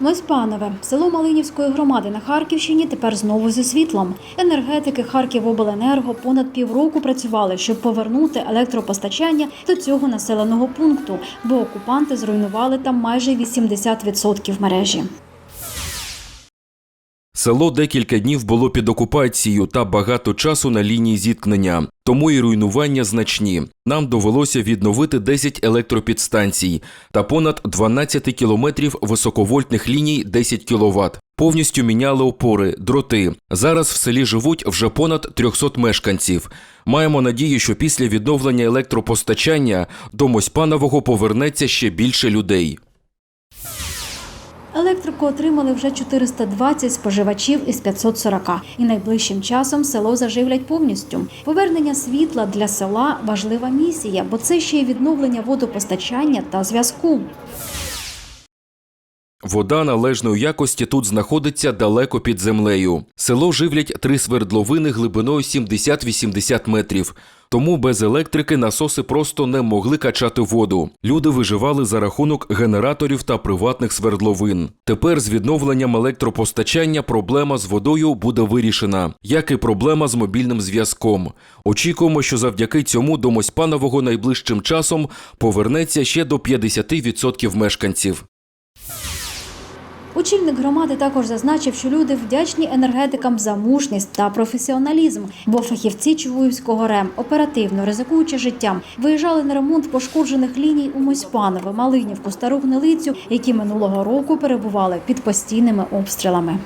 Моспанове, село Малинівської громади на Харківщині тепер знову зі світлом. Енергетики Харківобленерго понад півроку працювали, щоб повернути електропостачання до цього населеного пункту, бо окупанти зруйнували там майже 80% мережі. Село декілька днів було під окупацією та багато часу на лінії зіткнення, тому і руйнування значні. Нам довелося відновити 10 електропідстанцій та понад 12 кілометрів високовольтних ліній 10 кВт. Повністю міняли опори, дроти. Зараз в селі живуть вже понад 300 мешканців. Маємо надію, що після відновлення електропостачання до Мосьпанового повернеться ще більше людей. Електрику отримали вже 420 споживачів із 540. І найближчим часом село заживлять повністю. Повернення світла для села важлива місія, бо це ще й відновлення водопостачання та зв'язку. Вода належної якості тут знаходиться далеко під землею. Село живлять три свердловини глибиною 70-80 метрів. Тому без електрики насоси просто не могли качати воду. Люди виживали за рахунок генераторів та приватних свердловин. Тепер з відновленням електропостачання проблема з водою буде вирішена, як і проблема з мобільним зв'язком. Очікуємо, що завдяки цьому до Мосьпанового найближчим часом повернеться ще до 50% мешканців. Очільник громади також зазначив, що люди вдячні енергетикам за мужність та професіоналізм, бо фахівці Чугуївського РЕМ оперативно ризикуючи життям, виїжджали на ремонт пошкоджених ліній у Мосьпанове, Малинівку, Стару Гнилицю, які минулого року перебували під постійними обстрілами.